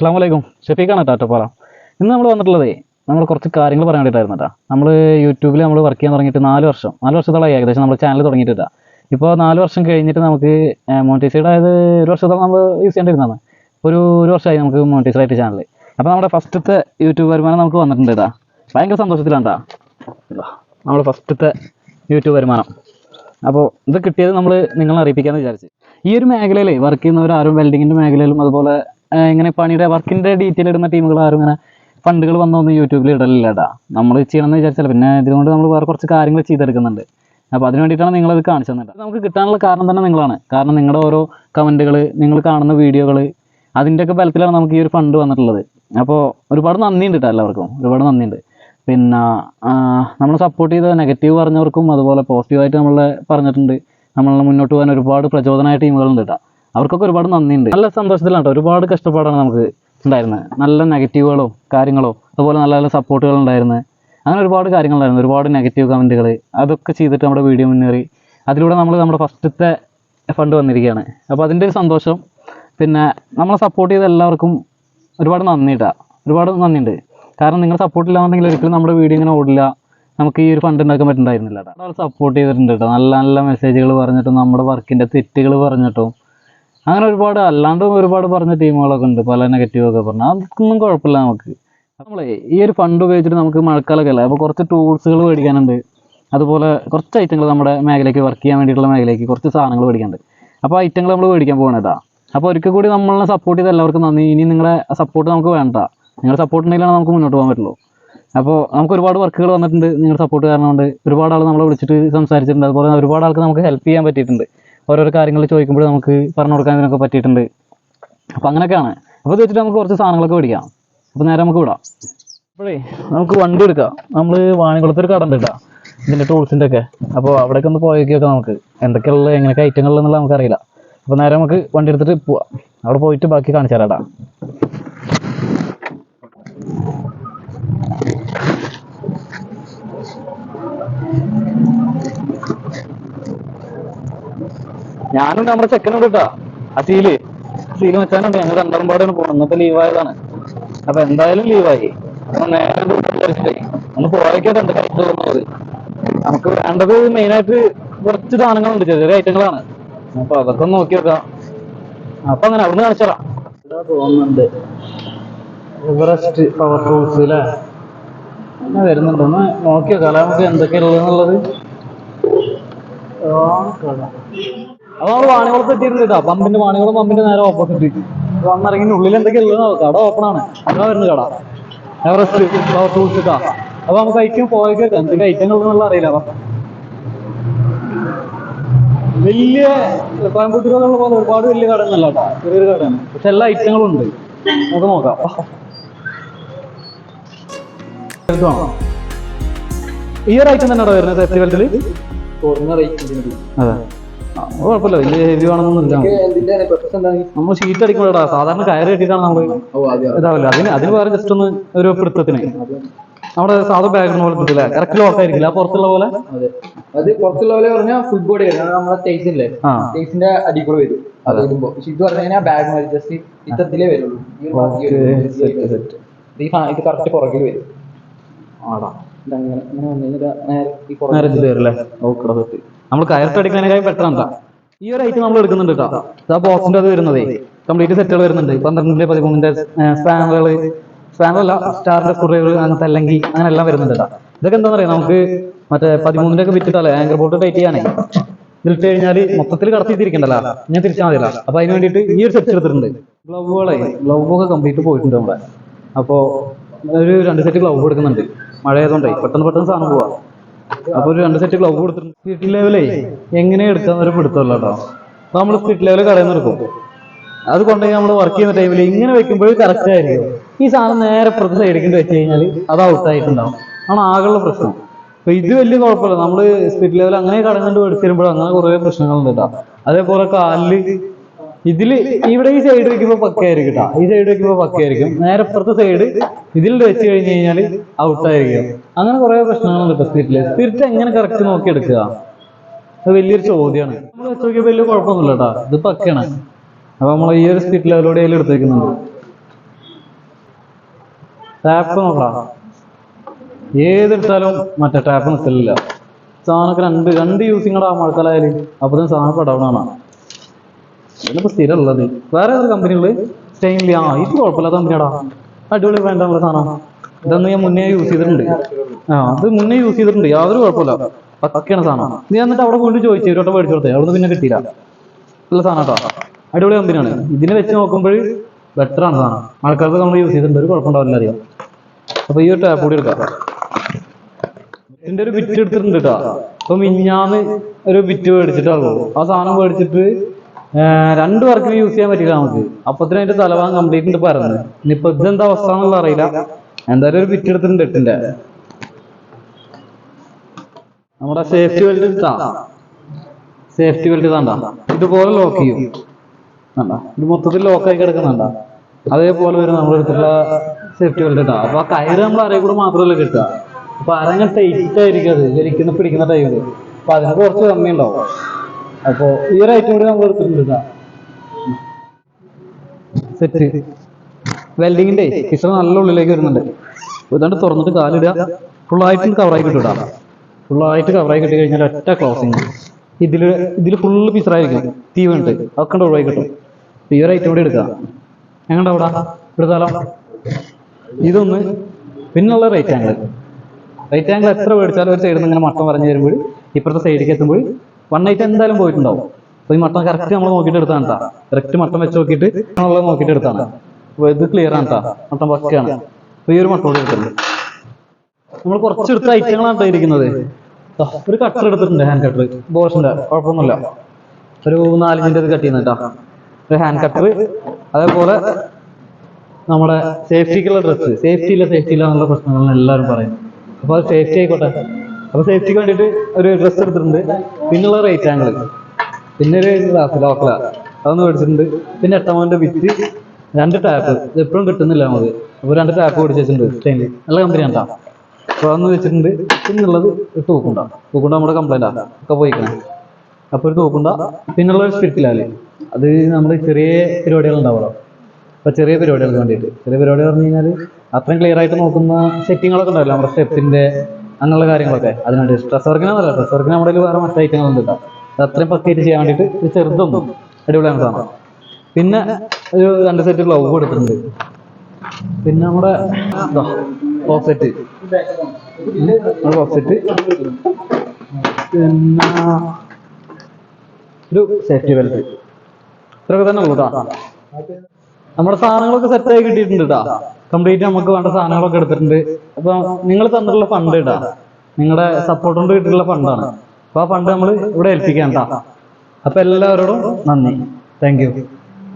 അസ്സാം വലൈക്കും ഷെഫീഖാണ് പറ ഇന്ന് നമ്മൾ വന്നിട്ടുള്ളതേ നമ്മൾ കുറച്ച് കാര്യങ്ങൾ പറയാൻ വേണ്ടിയിട്ടായിരുന്നു കേട്ടോ നമ്മൾ യൂട്യൂബിൽ നമ്മൾ വർക്ക് ചെയ്യാൻ തുടങ്ങിയിട്ട് നാല് വർഷം. നാല് വർഷത്തോളമായി ഏകദേശം നമ്മൾ ചാനൽ തുടങ്ങിയിട്ടില്ല ഇപ്പോൾ നാല് വർഷം കഴിഞ്ഞിട്ട് നമുക്ക് മോണിറ്റൈസൈഡ് ആയത് ഒരു വർഷത്തോളം നമ്മൾ യൂസ് ചെയ്യേണ്ടിരുന്നതാണ് ഒരു ഒരു വർഷമായി നമുക്ക് മോണിറ്റൈസൈഡ് ആയിട്ട് ചാനൽ അപ്പോൾ നമ്മുടെ ഫസ്റ്റത്തെ യൂട്യൂബ് വരുമാനം നമുക്ക് വന്നിട്ടുണ്ട് കേട്ടോ ഭയങ്കര സന്തോഷത്തിലാണ് കേട്ടോ നമ്മുടെ ഫസ്റ്റത്തെ യൂട്യൂബ് വരുമാനം. അപ്പോൾ ഇത് കിട്ടിയത് നമ്മൾ നിങ്ങളെ അറിയിപ്പിക്കാമെന്ന് വിചാരിച്ച്. ഈ ഒരു മേഖലയിൽ വർക്ക് ചെയ്യുന്നവർ ആരും വെൽഡിങ്ങിന്റെ മേഖലയിലും അതുപോലെ ഇങ്ങനെ പണിയുടെ വർക്കിന്റെ ഡീറ്റെയിൽ ഇടുന്ന ടീമുകൾ ആരും ഇങ്ങനെ ഫണ്ടുകൾ വന്നൊന്നും യൂട്യൂബിൽ ഇടലില്ല നമ്മൾ ചെയ്യണമെന്ന് വിചാരിച്ചാൽ പിന്നെ ഇതുകൊണ്ട് നമ്മൾ വേറെ കുറച്ച് കാര്യങ്ങൾ ചെയ്തെടുക്കുന്നുണ്ട്. അപ്പോൾ അതിന് വേണ്ടിയിട്ടാണ് നിങ്ങളത് കാണിച്ചു തന്നത് നമുക്ക് കിട്ടാനുള്ള കാരണം തന്നെ നിങ്ങളാണ്. കാരണം നിങ്ങളുടെ ഓരോ കമന്റുകൾ നിങ്ങൾ കാണുന്ന വീഡിയോകൾ അതിന്റെയൊക്കെ ബലത്തിലാണ് നമുക്ക് ഈ ഒരു ഫണ്ട് വന്നിട്ടുള്ളത്. അപ്പോൾ ഒരുപാട് നന്ദിയുണ്ട് കേട്ടോ എല്ലാവർക്കും. ഒരുപാട് നന്ദിയുണ്ട്. പിന്നെ നമ്മൾ സപ്പോർട്ട് ചെയ്ത നെഗറ്റീവ് പറഞ്ഞവർക്കും അതുപോലെ പോസിറ്റീവായിട്ട് നമ്മളെ പറഞ്ഞിട്ടുണ്ട്. നമ്മളെ മുന്നോട്ട് പോകാൻ ഒരുപാട് പ്രചോദനമായ ടീമുകളുണ്ട് കേട്ടോ. അവർക്കൊക്കെ ഒരുപാട് നന്ദിയുണ്ട്. നല്ല സന്തോഷത്തിലാണ് കേട്ടോ ഒരുപാട് കഷ്ടപ്പാടാണ് നമുക്ക് ഉണ്ടായിരുന്നത്. നല്ല നെഗറ്റീവുകളോ കാര്യങ്ങളോ അതുപോലെ നല്ല നല്ല സപ്പോർട്ടുകൾ ഉണ്ടായിരുന്നു അങ്ങനെ ഒരുപാട് കാര്യങ്ങളുണ്ടായിരുന്നു ഒരുപാട് നെഗറ്റീവ് കമന്റുകൾ അതൊക്കെ ചെയ്തിട്ട് നമ്മുടെ വീഡിയോ മുന്നേറി അതിലൂടെ നമ്മൾ നമ്മുടെ ഫസ്റ്റത്തെ ഫണ്ട് വന്നിരിക്കുകയാണ്. അപ്പോൾ അതിന്റെ ഒരു സന്തോഷം. പിന്നെ നമ്മളെ സപ്പോർട്ട് ചെയ്ത എല്ലാവർക്കും ഒരുപാട് നന്ദി കേട്ടോ ഒരുപാട് നന്ദിയുണ്ട്. കാരണം നിങ്ങൾ സപ്പോർട്ട് ഇല്ലാന്നുണ്ടെങ്കിൽ ഒരിക്കലും നമ്മുടെ വീഡിയോ ഇങ്ങനെ ഓടില്ല. നമുക്ക് ഈ ഒരു ഫണ്ട് ഉണ്ടാക്കാൻ പറ്റുന്നുണ്ടായിരുന്നില്ല സപ്പോർട്ട് ചെയ്തിട്ടുണ്ട് കേട്ടോ നല്ല നല്ല മെസ്സേജുകൾ പറഞ്ഞിട്ടും നമ്മുടെ വർക്കിന്റെ തെറ്റുകൾ പറഞ്ഞിട്ടും അങ്ങനെ ഒരുപാട് അല്ലാണ്ടും ഒരുപാട് പറഞ്ഞ ടീമുകളൊക്കെ ഉണ്ട്. പല നെഗറ്റീവൊക്കെ പറഞ്ഞു. അതൊന്നും കുഴപ്പമില്ല നമുക്ക്. നമ്മളെ ഈ ഒരു ഫണ്ട് ഉപയോഗിച്ചിട്ട് നമുക്ക് മഴക്കാലൊക്കെ അല്ലേ? അപ്പോൾ കുറച്ച് ടൂൾസുകൾ മേടിക്കാനുണ്ട്. അതുപോലെ കുറച്ച് ഐറ്റങ്ങൾ നമ്മുടെ മേഖലയ്ക്ക് വർക്ക് ചെയ്യാൻ വേണ്ടിയിട്ടുള്ള മേഖലയ്ക്ക് കുറച്ച് സാധനങ്ങൾ മേടിക്കാനുണ്ട്. അപ്പോൾ ഐറ്റങ്ങൾ നമ്മൾ മേടിക്കാൻ പോകണതാ അപ്പോൾ ഒരിക്കൽ കൂടി നമ്മളെ സപ്പോർട്ട് ചെയ്ത എല്ലാവർക്കും നന്ദി. ഇനി നിങ്ങളുടെ സപ്പോർട്ട് നമുക്ക് വേണ്ട. നിങ്ങളുടെ സപ്പോർട്ട് ഉണ്ടെങ്കിലാണ് നമുക്ക് മുന്നോട്ട് പോകാൻ പറ്റുള്ളൂ. അപ്പോൾ നമുക്ക് ഒരുപാട് വർക്കുകൾ വന്നിട്ടുണ്ട് നിങ്ങളുടെ സപ്പോർട്ട് കാരണം കൊണ്ട്. ഒരുപാട് ആൾ നമ്മളെ വിളിച്ചിട്ട് സംസാരിച്ചിട്ടുണ്ട്. അതുപോലെ ഒരുപാട് ആൾക്ക് നമുക്ക് ഹെൽപ്പ് ചെയ്യാൻ പറ്റിയിട്ടുണ്ട്. ഓരോരോ കാര്യങ്ങൾ ചോദിക്കുമ്പോൾ നമുക്ക് പറഞ്ഞു കൊടുക്കാൻ ഇതിനൊക്കെ പറ്റിയിട്ടുണ്ട്. അപ്പോൾ അങ്ങനെയൊക്കെയാണ്. അപ്പോൾ ഇത് വെച്ചിട്ട് നമുക്ക് കുറച്ച് സാധനങ്ങളൊക്കെ മേടിക്കാം. അപ്പോൾ നേരെ നമുക്ക് വിടാം. അപ്പോഴേ നമുക്ക് വണ്ടി എടുക്കാം. നമ്മൾ വാണികുളത്തൊരു കട ഉണ്ട് കേട്ടോ. ഇതിന്റെ ടൂൾസിന്റെ ഒക്കെ. അപ്പോൾ അവിടേക്ക് ഒന്ന് പോയേക്ക് നമുക്ക്. എന്തൊക്കെയുള്ള എങ്ങനെയൊക്കെ ഐറ്റങ്ങളുള്ള നമുക്കറിയില്ല. അപ്പോൾ നേരെ നമുക്ക് വണ്ടി എടുത്തിട്ട് പോവാം. അവിടെ പോയിട്ട് ബാക്കി കാണിച്ചു തരാടാ ഞാനും നമ്മുടെ ചെക്കനോട് കേട്ടാ ആ സീൽ സീൽ വെച്ചാനുണ്ട്. ഞങ്ങൾ രണ്ടാമ്പാടാണ് പോകുന്നത് ഇന്നത്തെ ലീവായതാണ് അപ്പൊ എന്തായാലും ലീവായി നേരെ ഒന്ന് പോയക്കാട്ടുണ്ട് കയ്യിൽ തോന്നുന്നത് നമുക്ക് വേണ്ടത് മെയിൻ ആയിട്ട് കുറച്ച് സാധനങ്ങളുണ്ട്. ചെറിയ ചെറിയ ഐറ്റങ്ങളാണ് അപ്പൊ അതൊക്കെ ഒന്ന് നോക്കി വെക്കാം. അപ്പൊ അങ്ങനെ അവിടുന്ന് നിന്ന് തോന്നുന്നുണ്ട് എവറസ്റ്റ് പവർ ടൂൾസ് അല്ലേ? അങ്ങനെ വരുന്നുണ്ട്. ഒന്ന് നോക്കി വെക്കാം. അല്ലെ നമുക്ക് എന്തൊക്കെയുള്ളതെന്നുള്ളത് അത് നമ്മൾ വാണികുളത്ത് എത്തിയിട്ടുണ്ട് കേട്ടോ. പമ്പിന്റെ വാണികുളം പമ്പിന്റെ നേരെ ഓപ്പോസിറ്റ് വന്നിറങ്ങി ഉള്ളിൽ എന്തൊക്കെയാ ഉള്ളത് നോക്കാം. കട ഓപ്പൺ ആണ്. അതാ വരുന്നത് കട എവറസ്റ്റ് ടൂൾസ് ഇട്ടാ അപ്പൊ നമുക്ക് ഐറ്റം പോയൊക്കെ എന്തൊക്കെ ഐറ്റങ്ങൾ എന്നുള്ള അറിയില്ല. അപ്പൊ വലിയ കോയമ്പത്തൂരിലുള്ള പോലെ ഒരുപാട് വലിയ കടയൊന്നുമല്ല കേട്ടോ. ചെറിയൊരു കടയാണ്. പക്ഷെ എല്ലാ ഐറ്റങ്ങളും ഉണ്ട്. നമുക്ക് നോക്കാം. ഈ ഒരു ഐറ്റം തന്നെ വരുന്നത് ഫെസ്റ്റിവലിൽ കുറഞ്ഞ അത്. കുഴപ്പമില്ല. വലിയ ഹെവി വേണമെന്നൊന്നുമില്ല എന്തിന്റെ നമ്മൾ ഷീറ്റ് അടിക്കുമ്പോഴാ സാധാരണ കയറ് കെട്ടിയിട്ടാണ് നമ്മൾ ഇതാവില്ല. അതിന് അതിന് വേറെ ജസ്റ്റ് ഒന്ന് ഒരു പിടുത്തത്തിന്. നമ്മുടെ സാധാ ബാഗ് പോലെ കിട്ടില്ല കറക്റ്റ് ലോക്ക് ആയിരിക്കില്ല? പുറത്തുള്ള പോലെ? അതെ. പുറത്തുള്ള പോലെ പറഞ്ഞാൽ ഫുൾ ബോഡി നമ്മുടെ നമ്മളെ തേസ് ഇല്ലേ? ആ. തേസിന്റെ അടി കൂടെ വരും. അത് വരുമ്പോ. ഇത് പറഞ്ഞു കഴിഞ്ഞാൽ ബാഗ് മതി ജസ്റ്റ് ഇത്തരത്തിലേ വരുള്ളൂ. ഈ ഇത് കറക്റ്റ് പുറകിൽ വരും. ആടാ. നമ്മൾ കയറിട്ടടിക്കാനേക്കാൾ ബെറ്റർ എന്താ ഈ ഒരു ഐറ്റം നമ്മൾ എടുക്കുന്നുണ്ട് കേട്ടോ ആ ബോക്സിന്റെ അത് വരുന്നതേ. കംപ്ലീറ്റ് സെറ്റുകൾ വരുന്നുണ്ട്. പന്ത്രണ്ടിന്റെ പതിമൂന്നിന്റെ സ്പാനറുകൾ. സ്പാനറല്ല സ്റ്റാറിന്റെ സ്ക്രൂകൾ അങ്ങനത്തെ അല്ലെങ്കിൽ അങ്ങനെ എല്ലാം വരുന്നുണ്ട് കേട്ടോ ഇതൊക്കെ എന്താ പറയാ നമുക്ക് മറ്റേ പതിമൂന്നിന്റെ ഒക്കെ വിറ്റിട്ടല്ലേ ആങ്കർ ബോട്ട് ടൈറ്റ് ചെയ്യാനേ. ഇതിലിട്ട് കഴിഞ്ഞാൽ മൊത്തത്തിൽ കടത്തിയിരിക്കണ്ടല്ലോ ഞാൻ തിരിച്ചാൽ മതിയല്ല. അപ്പൊ അതിന് വേണ്ടിയിട്ട് ഈ ഒരു സെറ്റ് എടുത്തിട്ടുണ്ട്. ഗ്ലൗവുകളെ ഗ്ലൗവൊക്കെ കംപ്ലീറ്റ് പോയിട്ടുണ്ട് നമ്മുടെ അപ്പോ ഒരു രണ്ട് സെറ്റ് ഗ്ലൗ എടുക്കുന്നുണ്ട്. മഴ ആയതുകൊണ്ടേ പെട്ടെന്ന് പെട്ടെന്ന് സാധനം പോവാ. അപ്പൊ ഒരു രണ്ട് സെറ്റ് ഗ്ലൗവ് കൊടുത്തിട്ടുണ്ട്. സ്പിരിറ്റ് ലെവലേ എങ്ങനെ എടുക്കാന്ന് ഒരു പിടുത്തമല്ല കേട്ടോ നമ്മൾ സ്പിരിറ്റ് ലെവൽ കടയിൽ നിന്ന് എടുക്കും. അത് കൊണ്ടുപോയി നമ്മൾ വർക്ക് ചെയ്യുന്ന ടൈമിൽ ഇങ്ങനെ വെക്കുമ്പോഴും കറക്റ്റ് ആയിരിക്കും. ഈ സാധനം നേരെ പുറത്ത് സൈഡിലേക്ക് വെച്ച് കഴിഞ്ഞാൽ അത് ഔട്ട് ആയിട്ടുണ്ടാവും. ആണ് ആകെയുള്ള പ്രശ്നം. അപ്പൊ ഇത് വലിയ കുഴപ്പമില്ല. നമ്മൾ സ്പിരിറ്റ് ലെവൽ അങ്ങനെ കടന്നുകൊണ്ട് മേടിച്ച് തരുമ്പോൾ അങ്ങനെ കുറെ പ്രശ്നങ്ങളുണ്ട് കേട്ടോ അതേപോലെ കാലിൽ ഇതിൽ ഇവിടെ ഈ സൈഡ് വെക്കുമ്പോ പക്കയായിരിക്കും കേട്ടോ ഈ സൈഡ് വെക്കുമ്പോ പക്കയായിരിക്കും. നേരെ അപ്പുറത്തെ സൈഡ് ഇതിൽ വെച്ച് കഴിഞ്ഞു കഴിഞ്ഞാൽ ഔട്ടായിരിക്കും അങ്ങനെ കുറെ പ്രശ്നങ്ങളുണ്ട് കേട്ടോ സ്പിരിറ്റിൽ സ്പിരിറ്റ് എങ്ങനെ കറക്റ്റ് നോക്കി എടുക്കുക? അത് വലിയൊരു ചോദ്യമാണ് നമ്മൾ വെച്ച് നോക്കിയപ്പോൾ വലിയ കുഴപ്പമൊന്നുമില്ല കേട്ടോ ഇത് പക്കയാണ്. അപ്പൊ നമ്മൾ ഈ ഒരു സ്പിരിറ്റ് ലെവലോടെ അതിൽ എടുത്തേക്കുന്നുണ്ട്. ടാപ്പ് നോക്കാം ഏതെടുത്താലും മറ്റേ ടാപ്പ് നിൽക്കലില്ല സാധനമൊക്കെ രണ്ട് രണ്ട് യൂസിങ്ങടാ മഴക്കാലായാലും അപ്പത്തും സാധനം പടവണാണ് ഇതിലിപ്പോ സ്ഥിരം ഉള്ളത് വേറെ ഏതൊരു കമ്പനികൾ സ്റ്റെയിൻലി ആ ഇത് കുഴപ്പമില്ലാത്ത കമ്പനിയാടാ അടിപൊളി വേണ്ടുള്ള സാധനം. ഇതൊന്ന് ഞാൻ മുന്നേ യൂസ് ചെയ്തിട്ടുണ്ട്. ആ അത് മുന്നേ യൂസ് ചെയ്തിട്ടുണ്ട്. യാതൊരു കുഴപ്പമില്ല. പക്കയാണ് സാധനം. നീ എന്നിട്ട് അവിടെ കൊണ്ട് ചോദിച്ചു ഒരു വട്ടം മേടിച്ചു കൊടുത്തേ. അവിടെ പിന്നെ കിട്ടിയില്ല. ഉള്ള സാധനം കേട്ടോ. അടിപൊളി കമ്പനിയാണ് ഇതിനെ വെച്ച് നോക്കുമ്പോൾ ബെറ്റർ ആണ് സാധനം. ആൾക്കാർക്ക് നമ്മൾ യൂസ് ചെയ്തിട്ടുണ്ട്. ഒരു കുഴപ്പമുണ്ടാവില്ല അറിയാം. അപ്പൊ ഈ ഒരു ടാപ്പ് കൂടി എടുക്കാം. ഇതിന്റെ ഒരു ബിറ്റ് എടുത്തിട്ടുണ്ട് കേട്ടോ. അപ്പൊ മിഞ്ഞാന്ന് ഒരു ബിറ്റ് മേടിച്ചിട്ടാണല്ലോ ആ സാധനം മേടിച്ചിട്ട് രണ്ട് വർക്കിന് യൂസ് ചെയ്യാൻ പറ്റില്ല നമുക്ക്. അപ്പത്തിന് അതിന്റെ തലവാങ് കംപ്ലീറ്റ് ഉണ്ട് പറഞ്ഞത് ഇനിയിപ്പോ ഇതെന്താ അവസ്ഥ എന്നുള്ള അറിയില്ല. എന്തായാലും ഒരു ബിറ്റ് എടുത്തിട്ടുണ്ട് എട്ടിന്റെ നമ്മുടെ സേഫ്റ്റി ബെൽറ്റ് ഇതാ. സേഫ്റ്റി ബെൽറ്റ് ഇതാണ്ടാ ഇതുപോലെ ലോക്ക് ചെയ്യും. ഇത് മൊത്തത്തിൽ ലോക്കായി കിടക്കുന്നുണ്ടാ അതേപോലെ വരും നമ്മുടെ അടുത്തുള്ള സേഫ്റ്റി ബെൽറ്റ് ഇട്ടാ അപ്പൊ ആ കയറ് നമ്മൾ അരയിൽ കൂടെ മാത്രമല്ല കിട്ടുക. അപ്പൊ അരങ്ങ ടൈറ്റ് ആയിരിക്കും അത്. വലിക്കുന്ന പിടിക്കുന്ന ടൈമിൽ അപ്പൊ അതിന് കുറച്ച് കമ്മി ഉണ്ടാവും അപ്പൊ ഈ ഐറ്റം കൂടി നമ്മൾ എടുത്തിട്ടുണ്ട് ട്ടാ. സെറ്റ് വെൽഡിങ്ങിന്റെ പിസ നല്ല ഉള്ളിലേക്ക് വരുന്നുണ്ട്. ഇതാണ്ട് തുറന്നിട്ട് കാലിടുക. ഫുള്ളായിട്ട് കവറായി ഫുൾ ഫുള്ളായിട്ട് കവറായി കിട്ടി കഴിഞ്ഞാൽ ഒറ്റ ക്ലോസിങ് ഇതിൽ ഇതിൽ ഫുള്ള് പിസറായിരിക്കും തീ വേണ്ട അതൊക്കെ ഒഴിവായി കിട്ടും. ഈ ഒരു ഐറ്റം കൂടി എടുക്കുക. എങ്ങനെ അവിടെ? എടുത്താലോ ഇതൊന്ന് പിന്നുള്ള റൈറ്റ് ആംഗിൾ റൈറ്റ് ആംഗിൾ എത്ര മേടിച്ചാലും ഒരു സൈഡിൽ നിന്ന് ഇങ്ങനെ മട്ടം പറഞ്ഞു വരുമ്പോൾ ഇപ്പുറത്തെ സൈഡിലേക്ക് എത്തുമ്പോൾ വൺ നൈറ്റ് എന്തായാലും പോയിട്ടുണ്ടാവും. അപ്പൊ ഈ മട്ടം കറക്റ്റ് നമ്മൾ നോക്കിയിട്ട് എടുത്താണ് കേട്ടോ കറക്റ്റ് മട്ടം വെച്ച് നോക്കിയിട്ട് നമ്മളത് നോക്കിയിട്ട് എടുത്താണ് അപ്പൊ ഇത് ക്ലിയർ ആണ് കേട്ടോ മട്ടം പക്കയാണ്. അപ്പൊ ഈ ഒരു മട്ടം കൂടി എടുത്തിട്ടുണ്ട്. നമ്മൾ കുറച്ചെടുത്ത ഐറ്റങ്ങളാണ് കേട്ടോ ഇരിക്കുന്നത്. ഒരു കട്ടർ എടുത്തിട്ടുണ്ട് ഹാൻഡ് കട്ടർ ബോഷിന്റെ കുഴപ്പമൊന്നുമില്ല. ഒരു നാലിഞ്ചിന്റെ ഇത് കട്ട് ചെയ്യുന്നുണ്ട് ഒരു ഹാൻഡ് കട്ടർ അതേപോലെ നമ്മുടെ സേഫ്റ്റിക്കുള്ള ഡ്രസ്സ് സേഫ്റ്റി ഇല്ല സേഫ്റ്റി ഇല്ല എന്നുള്ള പ്രശ്നങ്ങളാണ് എല്ലാവരും പറയുന്നത്. അപ്പൊ അത് സേഫ്റ്റി ആയിക്കോട്ടെ. അപ്പൊ സേഫ്റ്റിക്ക് വേണ്ടിയിട്ട് ഒരു ഡ്രസ്സ് എടുത്തിട്ടുണ്ട്. പിന്നുള്ള റേറ്റ് ആംഗിൾ പിന്നെ ഒരു ഗ്ലാസ് ലോക്കല. അതൊന്ന് മേടിച്ചിട്ടുണ്ട്. പിന്നെ എട്ടാമന്റെ വിറ്റ് രണ്ട് ടാപ്പ് എപ്പോഴും കിട്ടുന്നില്ല നമുക്ക്. അപ്പൊ രണ്ട് ടാപ്പ് മേടിച്ച് വെച്ചിട്ടുണ്ട് നല്ല കമ്പനി ഉണ്ടാ അപ്പൊ അതൊന്ന് വെച്ചിട്ടുണ്ട്. പിന്നുള്ളത് ഒരു തൂക്കുണ്ട. തൂക്കുണ്ട നമ്മുടെ കംപ്ലൈന്റ് ആണ് ഒക്കെ പോയിക്കണം. അപ്പൊ ഒരു തൂക്കുണ്ട. പിന്നുള്ള ഒരു സ്പിരിറ്റിലാൽ അത് നമ്മൾ ചെറിയ പരിപാടികൾ ഉണ്ടാവുമല്ലോ. അപ്പൊ ചെറിയ പരിപാടികൾക്ക് വേണ്ടിയിട്ട്. ചെറിയ പരിപാടി പറഞ്ഞു കഴിഞ്ഞാൽ അത്രയും ക്ലിയർ ആയിട്ട് നോക്കുന്ന സെറ്റിങ്ങുകളൊക്കെ ഉണ്ടാവില്ല? നമ്മുടെ സ്റ്റെപ്പിന്റെ അങ്ങനെയുള്ള കാര്യങ്ങളൊക്കെ. അതിനുണ്ട്. സ്ട്രെസ് വർക്കിനല്ല സ്ട്രെസ് വർക്കിന് നമ്മുടെ വേറെ മറ്റു ഐറ്റങ്ങളുണ്ട് കേട്ടോ അത് അത്രയും പക്കയായിട്ട് ചെയ്യാൻ വേണ്ടിയിട്ട് ഒരു ചെറുതൊന്നും അടിപൊളിയാണ് സാധനം. പിന്നെ ഒരു രണ്ട് സെറ്റ് ഗ്ലൗ കൊടുത്തിട്ടുണ്ട് പിന്നെ നമ്മുടെ ബോക്സ് സെറ്റ് പിന്നെ ഒരു സേഫ്റ്റി ബെൽറ്റ് ഇത്രയൊക്കെ തന്നെ ഉള്ളൂ നമ്മുടെ സാധനങ്ങളൊക്കെ സെറ്റായി കിട്ടിയിട്ടുണ്ട് കേട്ടോ കംപ്ലീറ്റ് നമുക്ക് വേണ്ട സാധനങ്ങളൊക്കെ എടുത്തിട്ടുണ്ട്. അപ്പൊ നിങ്ങൾ തന്നിട്ടുള്ള ഫണ്ട് ഇടാ. നിങ്ങളുടെ സപ്പോർട്ട് കൊണ്ട് കിട്ടിയിട്ടുള്ള ഫണ്ടാണ് അപ്പൊ ആ ഫണ്ട് നമ്മൾ ഇവിടെ ഏൽപ്പിക്കാം കേട്ടോ അപ്പൊ എല്ലാവരോടും നന്ദി. താങ്ക്